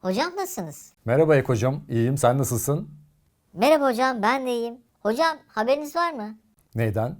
Hocam nasılsınız? Merhaba Ek hocam, iyiyim. Sen nasılsın? Merhaba hocam ben de iyiyim. Hocam haberiniz var mı? Neyden?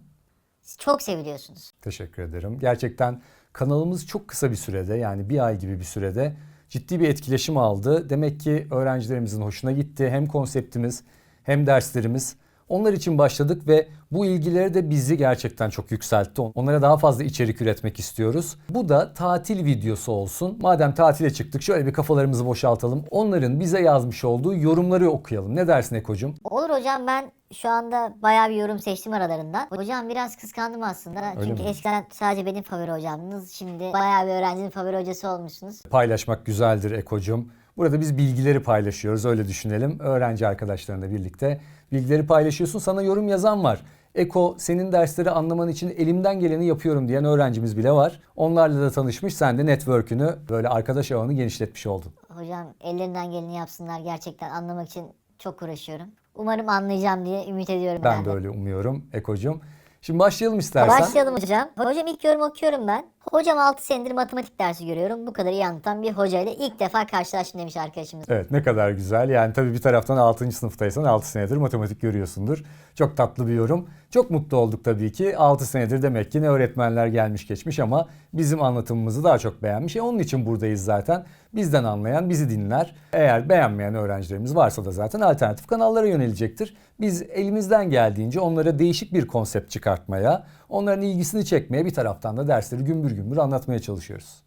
Siz çok seviliyorsunuz. Teşekkür ederim. Gerçekten kanalımız çok kısa bir sürede yani bir ay gibi bir sürede ciddi bir etkileşim aldı. Demek ki öğrencilerimizin hoşuna gitti. Hem konseptimiz hem derslerimiz. Onlar için başladık ve bu ilgileri de bizi gerçekten çok yükseltti. Onlara daha fazla içerik üretmek istiyoruz. Bu da tatil videosu olsun. Madem tatile çıktık şöyle bir kafalarımızı boşaltalım. Onların bize yazmış olduğu yorumları okuyalım. Ne dersin Eko'cum? Olur hocam ben şu anda bayağı bir yorum seçtim aralarından. Hocam biraz kıskandım aslında. Öyle Çünkü mi? eskiden sadece benim favori hocamdınız. Şimdi bayağı bir öğrencinin favori hocası olmuşsunuz. Paylaşmak güzeldir Eko'cum. Burada biz bilgileri paylaşıyoruz öyle düşünelim. Öğrenci arkadaşlarınla birlikte bilgileri paylaşıyorsun. Sana yorum yazan var. Eko senin dersleri anlaman için elimden geleni yapıyorum diyen öğrencimiz bile var. Onlarla da tanışmış. Sen de network'ünü böyle arkadaş ağını genişletmiş oldun. Hocam ellerinden geleni yapsınlar gerçekten anlamak için çok uğraşıyorum. Umarım anlayacağım diye ümit ediyorum Ben de öyle umuyorum Eko'cum. Şimdi başlayalım istersen. Başlayalım hocam. Hocam ilk yorum okuyorum ben. Hocam 6 senedir matematik dersi görüyorum. Bu kadar iyi anlatan bir hocayla ilk defa karşılaştım demiş arkadaşımız. Evet ne kadar güzel. Yani tabii bir taraftan 6. sınıftaysan 6 senedir matematik görüyorsundur. Çok tatlı bir yorum. Çok mutlu olduk tabii ki. 6 senedir demek ki ne öğretmenler gelmiş geçmiş ama bizim anlatımımızı daha çok beğenmiş. E onun için buradayız zaten. Bizden anlayan bizi dinler. Eğer beğenmeyen öğrencilerimiz varsa da zaten alternatif kanallara yönelecektir. Biz elimizden geldiğince onlara değişik bir konsept çıkartmaya, onların ilgisini çekmeye bir taraftan da dersleri gümbür gümbür anlatmaya çalışıyoruz.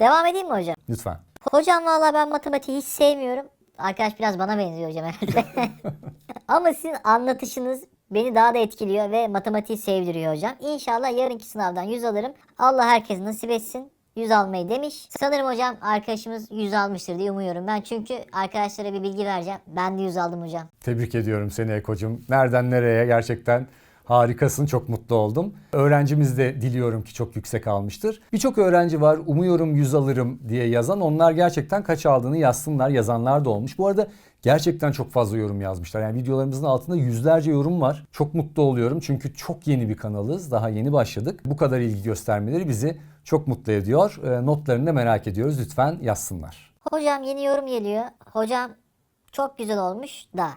Devam edeyim mi hocam? Lütfen. Hocam valla ben matematiği hiç sevmiyorum. Arkadaş biraz bana benziyor hocam herhalde. Ama sizin anlatışınız beni daha da etkiliyor ve matematiği sevdiriyor hocam. İnşallah yarınki sınavdan 100 alırım. Allah herkese nasip etsin. 100 almayı demiş. Sanırım hocam arkadaşımız 100 almıştır diye umuyorum ben. Çünkü arkadaşlara bir bilgi vereceğim. Ben de 100 aldım hocam. Tebrik ediyorum seni Eko'cum. Nereden nereye gerçekten harikasın. Çok mutlu oldum. Öğrencimiz de diliyorum ki çok yüksek almıştır. Birçok öğrenci var umuyorum 100 alırım diye yazan. Onlar gerçekten kaç aldığını yazsınlar. Yazanlar da olmuş. Bu arada gerçekten çok fazla yorum yazmışlar. Yani videolarımızın altında yüzlerce yorum var. Çok mutlu oluyorum çünkü çok yeni bir kanalız. Daha yeni başladık. Bu kadar ilgi göstermeleri bizi çok mutlu ediyor. Ee, Notlarını da merak ediyoruz. Lütfen yazsınlar. Hocam yeni yorum geliyor. Hocam çok güzel olmuş da.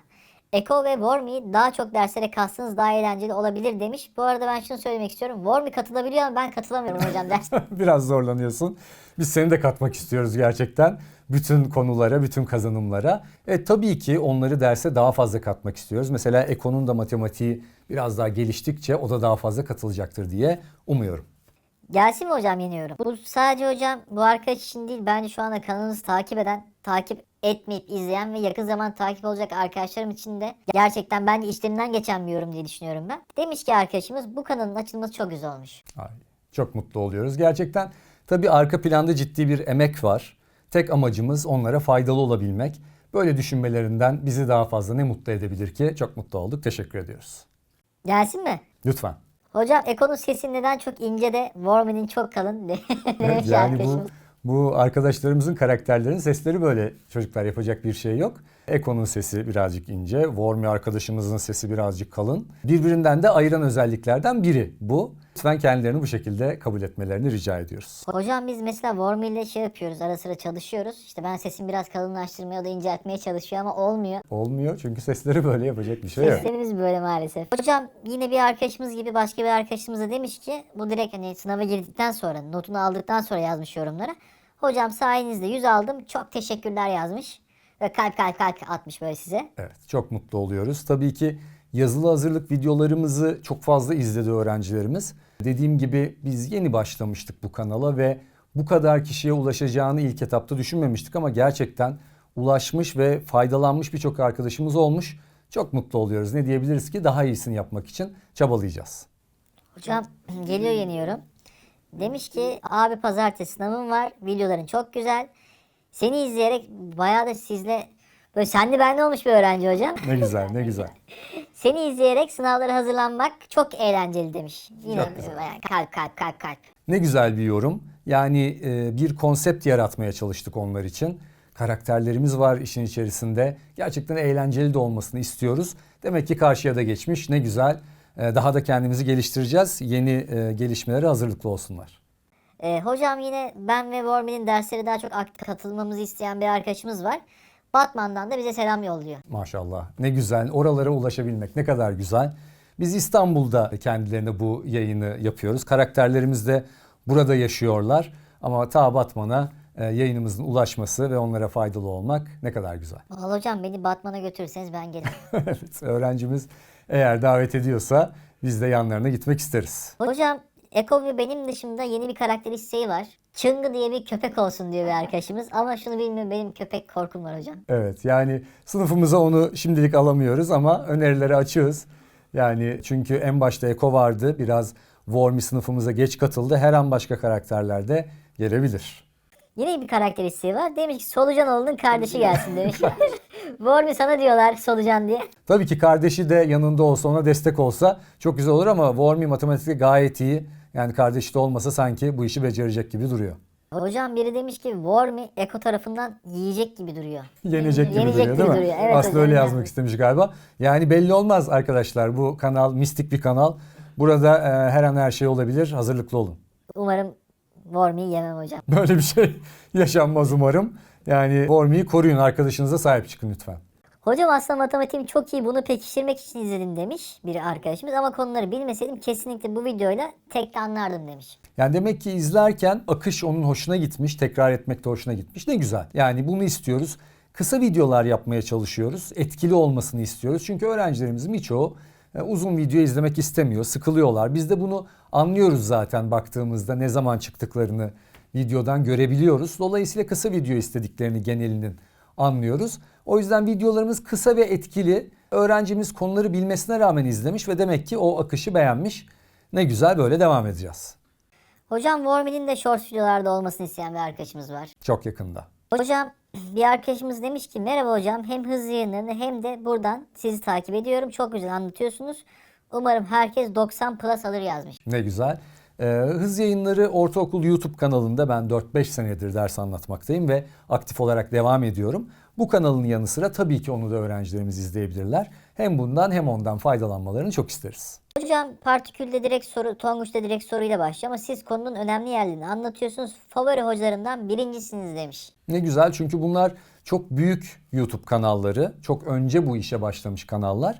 Eko ve Wormy daha çok derslere kastınız daha eğlenceli olabilir demiş. Bu arada ben şunu söylemek istiyorum. Wormy katılabiliyor ama ben katılamıyorum hocam ders. Biraz zorlanıyorsun. Biz seni de katmak istiyoruz gerçekten. Bütün konulara, bütün kazanımlara. E tabii ki onları derse daha fazla katmak istiyoruz. Mesela Eko'nun da matematiği biraz daha geliştikçe o da daha fazla katılacaktır diye umuyorum. Gelsin mi hocam yeni yorum? Bu sadece hocam bu arkadaş için değil. Bence şu anda kanalınızı takip eden, takip etmeyip izleyen ve yakın zaman takip olacak arkadaşlarım için de gerçekten bence işlerinden geçen bir yorum diye düşünüyorum ben. Demiş ki arkadaşımız bu kanalın açılması çok güzel olmuş. Ay, çok mutlu oluyoruz. Gerçekten tabii arka planda ciddi bir emek var. Tek amacımız onlara faydalı olabilmek. Böyle düşünmelerinden bizi daha fazla ne mutlu edebilir ki? Çok mutlu olduk. Teşekkür ediyoruz. Gelsin mi? Lütfen. Hocam Eko'nun sesi neden çok ince de Wormy'nin çok kalın de- demiş yani bu arkadaşımız. bu arkadaşlarımızın karakterlerinin sesleri böyle. Çocuklar yapacak bir şey yok. Eko'nun sesi birazcık ince, Wormy arkadaşımızın sesi birazcık kalın. Birbirinden de ayıran özelliklerden biri bu. Lütfen kendilerini bu şekilde kabul etmelerini rica ediyoruz. Hocam biz mesela Wormy ile şey yapıyoruz ara sıra çalışıyoruz. İşte ben sesimi biraz kalınlaştırmaya o da inceltmeye çalışıyor ama olmuyor. Olmuyor çünkü sesleri böyle yapacak bir şey yok. Seslerimiz böyle maalesef. Hocam yine bir arkadaşımız gibi başka bir arkadaşımız da demiş ki bu direkt hani sınava girdikten sonra notunu aldıktan sonra yazmış yorumlara. Hocam sayenizde 100 aldım çok teşekkürler yazmış. Ve kalp kalp kalp atmış böyle size. Evet, çok mutlu oluyoruz. Tabii ki yazılı hazırlık videolarımızı çok fazla izledi öğrencilerimiz. Dediğim gibi biz yeni başlamıştık bu kanala ve bu kadar kişiye ulaşacağını ilk etapta düşünmemiştik ama gerçekten ulaşmış ve faydalanmış birçok arkadaşımız olmuş. Çok mutlu oluyoruz. Ne diyebiliriz ki daha iyisini yapmak için çabalayacağız. Hocam geliyor yeni yorum. Demiş ki abi pazartesi sınavım var. Videoların çok güzel. Seni izleyerek bayağı da sizle böyle senli benli olmuş bir öğrenci hocam. Ne güzel, ne güzel. Seni izleyerek sınavlara hazırlanmak çok eğlenceli demiş. Yine Çok güzel. bayağı kalp kalp kalp kalp. Ne güzel bir yorum. Yani e, bir konsept yaratmaya çalıştık onlar için. Karakterlerimiz var işin içerisinde. Gerçekten eğlenceli de olmasını istiyoruz. Demek ki karşıya da geçmiş. Ne güzel. e, daha da kendimizi geliştireceğiz. Yeni e, gelişmelere hazırlıklı olsunlar. Ee, hocam yine ben ve Wormy'nin derslere daha çok katılmamızı isteyen bir arkadaşımız var. Batman'dan da bize selam yolluyor. Maşallah. Ne güzel. Oralara ulaşabilmek ne kadar güzel. Biz İstanbul'da kendilerine bu yayını yapıyoruz. Karakterlerimiz de burada yaşıyorlar. Ama ta Batman'a e, yayınımızın ulaşması ve onlara faydalı olmak ne kadar güzel. Vallahi hocam beni Batman'a götürürseniz ben gelirim. evet, öğrencimiz eğer davet ediyorsa biz de yanlarına gitmek isteriz. hocam Eko ve benim dışımda yeni bir karakter isteği var. Çıngı diye bir köpek olsun diyor bir arkadaşımız. Ama şunu bilmiyorum benim köpek korkum var hocam. Evet yani sınıfımıza onu şimdilik alamıyoruz ama önerileri açığız. Yani çünkü en başta Eko vardı. Biraz Wormy sınıfımıza geç katıldı. Her an başka karakterler de gelebilir. Yine bir karakter isteği var. Demiş ki Solucanoğlu'nun kardeşi gelsin demiş. Wormy sana diyorlar Solucan diye. Tabii ki kardeşi de yanında olsa ona destek olsa çok güzel olur ama Wormy matematikte gayet iyi. Yani kardeşi de olmasa sanki bu işi becerecek gibi duruyor. Hocam biri demiş ki Wormy Eko tarafından yiyecek gibi duruyor. Yenecek gibi Yenecek duruyor gibi değil mi? duruyor. Evet Aslında hocam, öyle yani. yazmak istemiş galiba. Yani belli olmaz arkadaşlar. Bu kanal mistik bir kanal. Burada e, her an her şey olabilir. Hazırlıklı olun. Umarım Wormy'yi yemem hocam. Böyle bir şey yaşanmaz umarım. Yani Wormy'yi koruyun. Arkadaşınıza sahip çıkın lütfen. Hocam aslında matematiğim çok iyi bunu pekiştirmek için izledim demiş bir arkadaşımız. Ama konuları bilmeseydim kesinlikle bu videoyla tek de anlardım demiş. Yani demek ki izlerken akış onun hoşuna gitmiş, tekrar etmek de hoşuna gitmiş. Ne güzel. Yani bunu istiyoruz. Kısa videolar yapmaya çalışıyoruz. Etkili olmasını istiyoruz. Çünkü öğrencilerimizin birçoğu e, uzun video izlemek istemiyor, sıkılıyorlar. Biz de bunu anlıyoruz zaten baktığımızda ne zaman çıktıklarını videodan görebiliyoruz. Dolayısıyla kısa video istediklerini genelinin anlıyoruz. O yüzden videolarımız kısa ve etkili. Öğrencimiz konuları bilmesine rağmen izlemiş ve demek ki o akışı beğenmiş. Ne güzel böyle devam edeceğiz. Hocam Wormy'nin de short videolarda olmasını isteyen bir arkadaşımız var. Çok yakında. Hocam bir arkadaşımız demiş ki merhaba hocam hem hızlı yayınlarını hem de buradan sizi takip ediyorum. Çok güzel anlatıyorsunuz. Umarım herkes 90 plus alır yazmış. Ne güzel. Ee, Hız Yayınları Ortaokul YouTube kanalında ben 4-5 senedir ders anlatmaktayım ve aktif olarak devam ediyorum. Bu kanalın yanı sıra tabii ki onu da öğrencilerimiz izleyebilirler. Hem bundan hem ondan faydalanmalarını çok isteriz. Hocam partikülde direkt soru, Tonguç'ta direkt soruyla başlıyor ama siz konunun önemli yerlerini anlatıyorsunuz. Favori hocalarından birincisiniz demiş. Ne güzel çünkü bunlar çok büyük YouTube kanalları. Çok önce bu işe başlamış kanallar.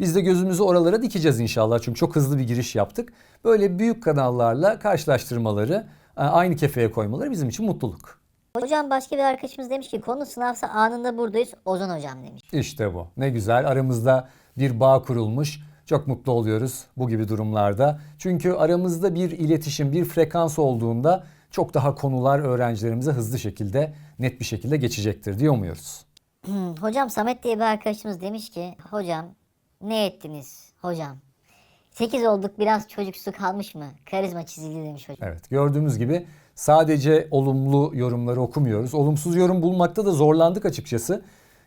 Biz de gözümüzü oralara dikeceğiz inşallah çünkü çok hızlı bir giriş yaptık. Böyle büyük kanallarla karşılaştırmaları, e, aynı kefeye koymaları bizim için mutluluk. Hocam başka bir arkadaşımız demiş ki konu sınavsa anında buradayız Ozan hocam demiş. İşte bu. Ne güzel. Aramızda bir bağ kurulmuş. Çok mutlu oluyoruz bu gibi durumlarda. Çünkü aramızda bir iletişim, bir frekans olduğunda çok daha konular öğrencilerimize hızlı şekilde, net bir şekilde geçecektir diye umuyoruz. Hmm, hocam Samet diye bir arkadaşımız demiş ki hocam ne ettiniz hocam? 8 olduk biraz çocuksu kalmış mı? Karizma çizildi demiş hocam. Evet gördüğümüz gibi sadece olumlu yorumları okumuyoruz. Olumsuz yorum bulmakta da zorlandık açıkçası.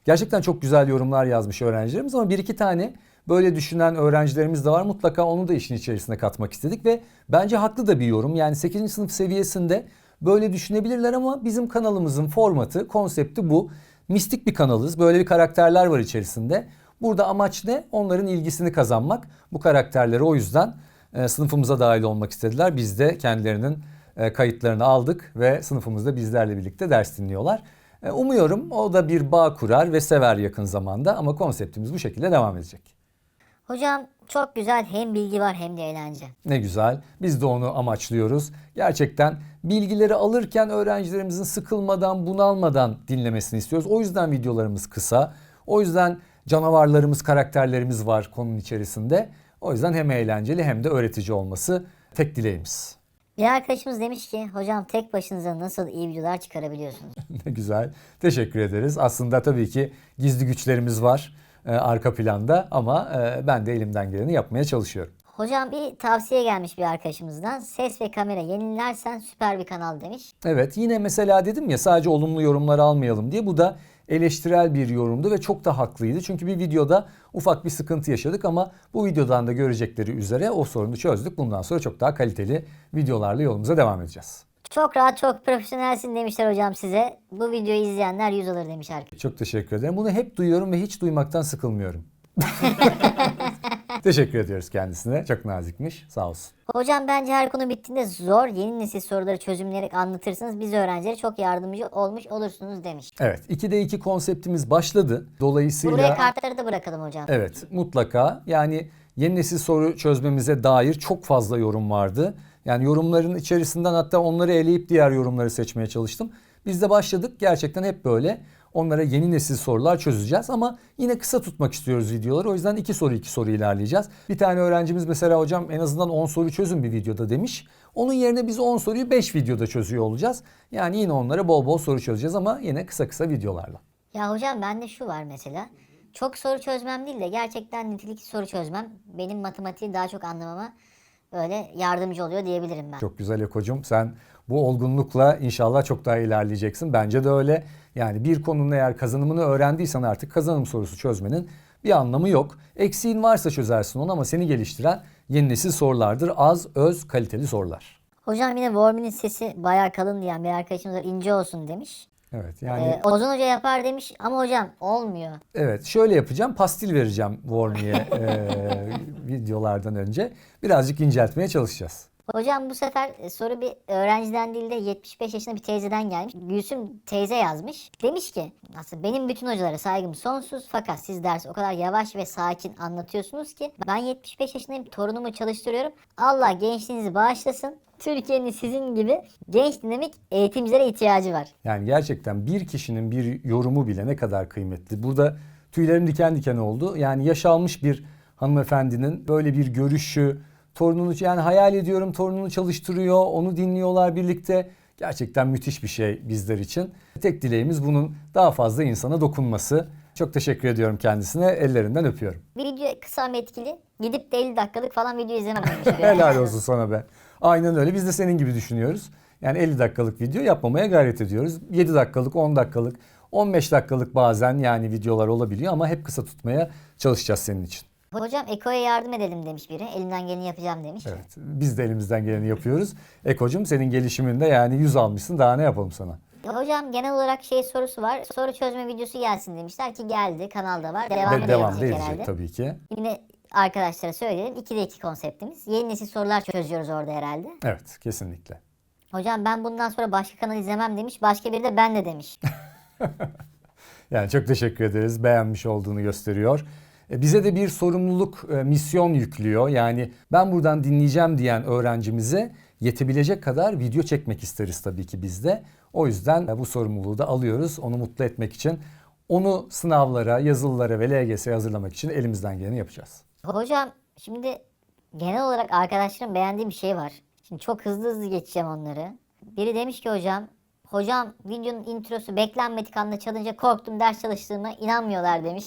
Gerçekten çok güzel yorumlar yazmış öğrencilerimiz ama bir iki tane böyle düşünen öğrencilerimiz de var. Mutlaka onu da işin içerisine katmak istedik ve bence haklı da bir yorum. Yani 8. sınıf seviyesinde böyle düşünebilirler ama bizim kanalımızın formatı, konsepti bu. Mistik bir kanalız. Böyle bir karakterler var içerisinde. Burada amaç ne? Onların ilgisini kazanmak. Bu karakterleri o yüzden e, sınıfımıza dahil olmak istediler. Biz de kendilerinin e, kayıtlarını aldık ve sınıfımızda bizlerle birlikte ders dinliyorlar. E, umuyorum o da bir bağ kurar ve sever yakın zamanda ama konseptimiz bu şekilde devam edecek. Hocam çok güzel hem bilgi var hem de eğlence. Ne güzel. Biz de onu amaçlıyoruz. Gerçekten bilgileri alırken öğrencilerimizin sıkılmadan, bunalmadan dinlemesini istiyoruz. O yüzden videolarımız kısa. O yüzden canavarlarımız, karakterlerimiz var konunun içerisinde. O yüzden hem eğlenceli hem de öğretici olması tek dileğimiz. Bir arkadaşımız demiş ki hocam tek başınıza nasıl iyi videolar çıkarabiliyorsunuz? ne güzel. Teşekkür ederiz. Aslında tabii ki gizli güçlerimiz var e, arka planda ama e, ben de elimden geleni yapmaya çalışıyorum. Hocam bir tavsiye gelmiş bir arkadaşımızdan. Ses ve kamera yenilersen süper bir kanal demiş. Evet yine mesela dedim ya sadece olumlu yorumlar almayalım diye bu da eleştirel bir yorumdu ve çok da haklıydı. Çünkü bir videoda ufak bir sıkıntı yaşadık ama bu videodan da görecekleri üzere o sorunu çözdük. Bundan sonra çok daha kaliteli videolarla yolumuza devam edeceğiz. Çok rahat çok profesyonelsin demişler hocam size. Bu videoyu izleyenler 100 alır demiş arkadaş. Çok teşekkür ederim. Bunu hep duyuyorum ve hiç duymaktan sıkılmıyorum. Teşekkür ediyoruz kendisine. Çok nazikmiş. Sağ olsun. Hocam bence her konu bittiğinde zor yeni nesil soruları çözümleyerek anlatırsınız. Biz öğrencilere çok yardımcı olmuş olursunuz demiş. Evet 2'de 2 konseptimiz başladı. Dolayısıyla... Buraya kartları da bırakalım hocam. Evet mutlaka yani yeni nesil soru çözmemize dair çok fazla yorum vardı. Yani yorumların içerisinden hatta onları eleyip diğer yorumları seçmeye çalıştım. Biz de başladık gerçekten hep böyle onlara yeni nesil sorular çözeceğiz ama yine kısa tutmak istiyoruz videoları. O yüzden iki soru iki soru ilerleyeceğiz. Bir tane öğrencimiz mesela hocam en azından 10 soru çözün bir videoda demiş. Onun yerine biz 10 soruyu 5 videoda çözüyor olacağız. Yani yine onlara bol bol soru çözeceğiz ama yine kısa kısa videolarla. Ya hocam bende şu var mesela. Çok soru çözmem değil de gerçekten nitelikli soru çözmem benim matematiği daha çok anlamama böyle yardımcı oluyor diyebilirim ben. Çok güzel Eko'cum. Sen bu olgunlukla inşallah çok daha ilerleyeceksin. Bence de öyle. Yani bir konunun eğer kazanımını öğrendiysen artık kazanım sorusu çözmenin bir anlamı yok. Eksiğin varsa çözersin onu ama seni geliştiren yeni nesil sorulardır. Az, öz, kaliteli sorular. Hocam yine Worm'in sesi bayağı kalın diyen bir arkadaşımız var ince olsun demiş. Evet yani Ee, Ozan Hoca yapar demiş ama hocam olmuyor. evet şöyle yapacağım. Pastil vereceğim Warmi'ye eee, videolardan önce. Birazcık inceltmeye çalışacağız. Hocam bu sefer e, soru bir öğrenciden değil de 75 yaşında bir teyzeden gelmiş. Gülsüm teyze yazmış. Demiş ki aslında benim bütün hocalara saygım sonsuz fakat siz dersi o kadar yavaş ve sakin anlatıyorsunuz ki ben 75 yaşındayım torunumu çalıştırıyorum. Allah gençliğinizi bağışlasın. Türkiye'nin sizin gibi genç dinamik eğitimcilere ihtiyacı var. Yani gerçekten bir kişinin bir yorumu bile ne kadar kıymetli. Burada tüylerim diken diken oldu. Yani yaş almış bir hanımefendinin böyle bir görüşü, torununu yani hayal ediyorum torununu çalıştırıyor, onu dinliyorlar birlikte. Gerçekten müthiş bir şey bizler için. Tek dileğimiz bunun daha fazla insana dokunması. Çok teşekkür ediyorum kendisine. Ellerinden öpüyorum. Bir video kısa ama etkili. Gidip de 50 dakikalık falan video izlemem. Helal olsun sana be. Aynen öyle. Biz de senin gibi düşünüyoruz. Yani 50 dakikalık video yapmamaya gayret ediyoruz. 7 dakikalık, 10 dakikalık, 15 dakikalık bazen yani videolar olabiliyor ama hep kısa tutmaya çalışacağız senin için. Hocam Eko'ya yardım edelim demiş biri. Elimden geleni yapacağım demiş. Evet. Biz de elimizden geleni yapıyoruz. Eko'cum senin gelişiminde yani 100 almışsın. Daha ne yapalım sana? Hocam genel olarak şey sorusu var. Soru çözme videosu gelsin demişler ki geldi kanalda var. Devam Ve devam da edecek herhalde. tabii ki. Yine arkadaşlara söyleyelim. 2'de 2 konseptimiz. Yeni nesil sorular çözüyoruz orada herhalde. Evet kesinlikle. Hocam ben bundan sonra başka kanal izlemem demiş. Başka biri de ben de demiş. Yani çok teşekkür ederiz. Beğenmiş olduğunu gösteriyor. E, Bize de bir sorumluluk, e, misyon yüklüyor. Yani ben buradan dinleyeceğim diyen öğrencimize yetebilecek kadar video çekmek isteriz tabii ki biz de. O yüzden bu sorumluluğu da alıyoruz. Onu mutlu etmek için. Onu sınavlara, yazılılara ve LGS'ye hazırlamak için elimizden geleni yapacağız. Hocam şimdi genel olarak arkadaşlarım beğendiği bir şey var. Şimdi çok hızlı hızlı geçeceğim onları. Biri demiş ki hocam Hocam videonun introsu beklenmedik anda çalınca korktum ders çalıştığıma inanmıyorlar demiş.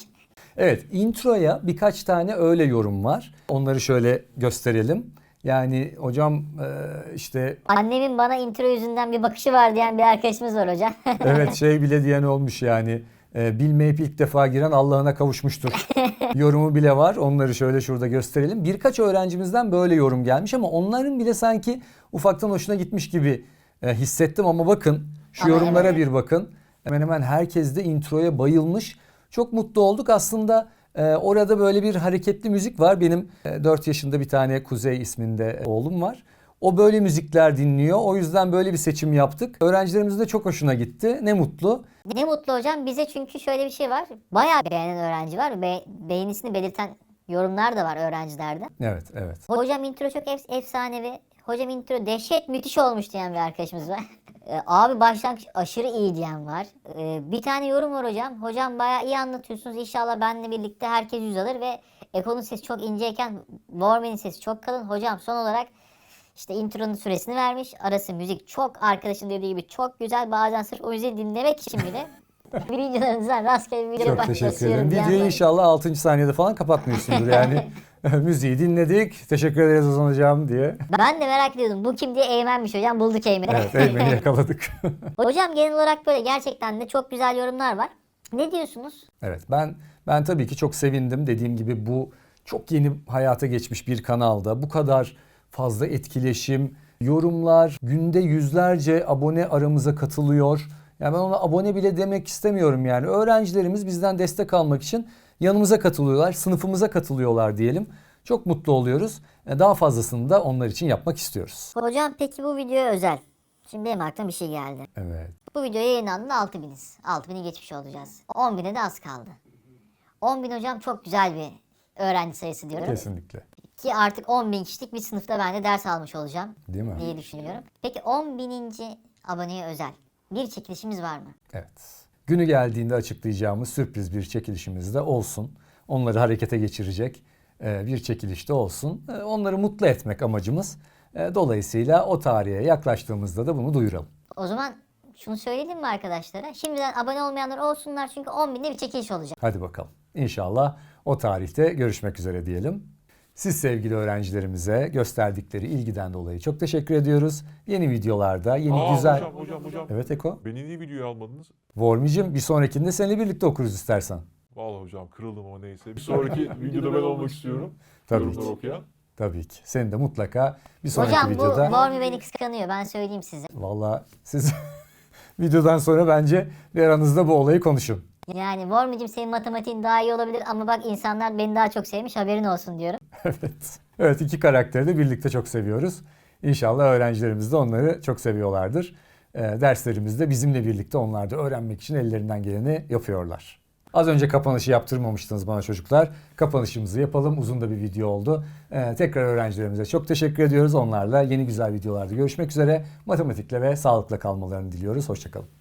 Evet, introya birkaç tane öyle yorum var. Onları şöyle gösterelim. Yani hocam e, işte Annemin bana intro yüzünden bir bakışı var diyen bir arkadaşımız var hocam. Evet şey bile diyen olmuş yani. E, bilmeyip ilk defa giren Allah'ına kavuşmuştur. Yorumu bile var. Onları şöyle şurada gösterelim. Birkaç öğrencimizden böyle yorum gelmiş ama onların bile sanki ufaktan hoşuna gitmiş gibi e, hissettim ama bakın şu Ama yorumlara evet. bir bakın. Hemen hemen herkes de introya bayılmış. Çok mutlu olduk. Aslında e, orada böyle bir hareketli müzik var. Benim e, 4 yaşında bir tane Kuzey isminde oğlum var. O böyle müzikler dinliyor. O yüzden böyle bir seçim yaptık. Öğrencilerimizin de çok hoşuna gitti. Ne mutlu. ne mutlu hocam bize çünkü şöyle bir şey var. Bayağı beğenen öğrenci var. Be- beğenisini belirten yorumlar da var öğrencilerde. Evet, evet. Hocam intro çok ef- efsanevi. Hocam intro dehşet müthiş olmuş diyen bir arkadaşımız var. Ee, Abi başlangıç aşırı iyi diyen var. Ee, Bir tane yorum var hocam. Hocam bayağı iyi anlatıyorsunuz. İnşallah benimle birlikte herkes yüz alır ve Eko'nun sesi çok inceyken Warman'in sesi çok kalın. Hocam son olarak işte intronun süresini vermiş. Arası müzik çok arkadaşın dediği gibi çok güzel. Bazen sırf o müziği dinlemek için bile videolarınızdan rastgele bir video Çok teşekkür ederim. Videoyu inşallah 6. saniyede falan kapatmıyorsundur yani. Müziği dinledik. Teşekkür ederiz Ozan Hocam diye. Ben de merak ediyordum. Bu kim diye Eymen'miş hocam. Bulduk Eymen'i. Evet, Eymen'i yakaladık. Hocam genel olarak böyle gerçekten de çok güzel yorumlar var. Ne diyorsunuz? Evet ben ben tabii ki çok sevindim. Dediğim gibi bu çok yeni hayata geçmiş bir kanalda bu kadar fazla etkileşim, yorumlar, günde yüzlerce abone aramıza katılıyor. Yani ben ona abone bile demek istemiyorum yani. Öğrencilerimiz bizden destek almak için yanımıza katılıyorlar, sınıfımıza katılıyorlar diyelim. Çok mutlu oluyoruz. E, Daha fazlasını da onlar için yapmak istiyoruz. Hocam peki bu video özel. Şimdi benim aklıma bir şey geldi. Evet. Bu video yayınlandığında 6000'iz. 6000'i geçmiş olacağız. 10.000'e de az kaldı. 10.000 hocam çok güzel bir öğrenci sayısı diyorum. Kesinlikle. Ki artık 10.000 kişilik bir sınıfta ben de ders almış olacağım Değil mi? diye düşünüyorum. Peki 10.000. aboneye özel bir çekilişimiz var mı? Evet. Günü geldiğinde açıklayacağımız sürpriz bir çekilişimiz de olsun. Onları harekete geçirecek e, bir çekilişte olsun. E, Onları mutlu etmek amacımız. E, Dolayısıyla o tarihe yaklaştığımızda da bunu duyuralım. O zaman şunu söyleyelim mi arkadaşlara? Şimdiden abone olmayanlar olsunlar çünkü 10.000'de bir çekiliş olacak. Hadi bakalım. İnşallah o tarihte görüşmek üzere diyelim. Siz sevgili öğrencilerimize gösterdikleri ilgiden dolayı çok teşekkür ediyoruz. Yeni videolarda, yeni Aa, güzel... Hocam hocam hocam. Evet Eko. Beni niye videoya almadınız? Vormicim bir sonrakinde seninle birlikte okuruz istersen. Vallahi hocam kırıldım ama neyse. Bir sonraki videoda ben olmak istiyorum. Tabii ki. okuyan. Tabii ki. Seni de mutlaka bir sonraki Hocam bu videoda... Vormi beni kıskanıyor ben söyleyeyim size. Valla siz videodan sonra bence bir aranızda bu olayı konuşun. Yani Vormi'cim senin matematiğin daha iyi olabilir ama bak insanlar beni daha çok sevmiş haberin olsun diyorum. evet. Evet iki karakteri de birlikte çok seviyoruz. İnşallah öğrencilerimiz de onları çok seviyorlardır. Ee, derslerimizde bizimle birlikte onlar da öğrenmek için ellerinden geleni yapıyorlar. Az önce kapanışı yaptırmamıştınız bana çocuklar. Kapanışımızı yapalım. Uzun da bir video oldu. Ee, tekrar öğrencilerimize çok teşekkür ediyoruz. Onlarla yeni güzel videolarda görüşmek üzere. Matematikle ve sağlıkla kalmalarını diliyoruz. Hoşçakalın.